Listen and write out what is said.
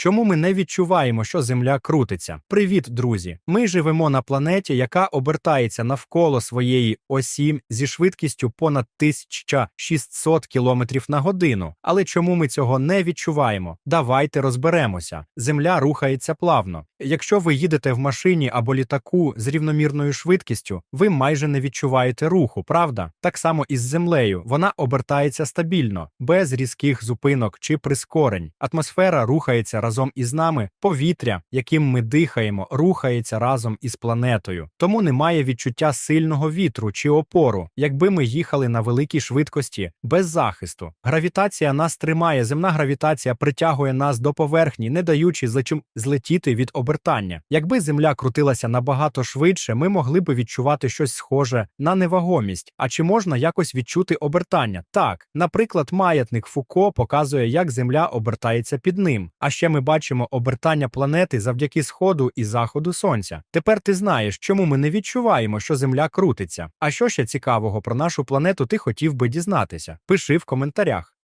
Чому ми не відчуваємо, що Земля крутиться? Привіт, друзі! Ми живемо на планеті, яка обертається навколо своєї осі зі швидкістю понад 1600 км на годину. Але чому ми цього не відчуваємо? Давайте розберемося. Земля рухається плавно. Якщо ви їдете в машині або літаку з рівномірною швидкістю, ви майже не відчуваєте руху, правда? Так само і з землею. Вона обертається стабільно, без різких зупинок чи прискорень. Атмосфера рухається разом із нами, повітря, яким ми дихаємо, рухається разом із планетою. Тому немає відчуття сильного вітру чи опору, якби ми їхали на великій швидкості без захисту. Гравітація нас тримає, земна гравітація притягує нас до поверхні, не даючи злечим- злетіти від обертання. Якби земля крутилася набагато швидше, ми могли би відчувати щось схоже на невагомість. А чи можна якось відчути обертання? Так, наприклад, маятник Фуко показує, як земля обертається під ним. А ще ми бачимо обертання планети завдяки сходу і заходу сонця. Тепер ти знаєш, чому ми не відчуваємо, що земля крутиться. А що ще цікавого про нашу планету ти хотів би дізнатися? Пиши в коментарях.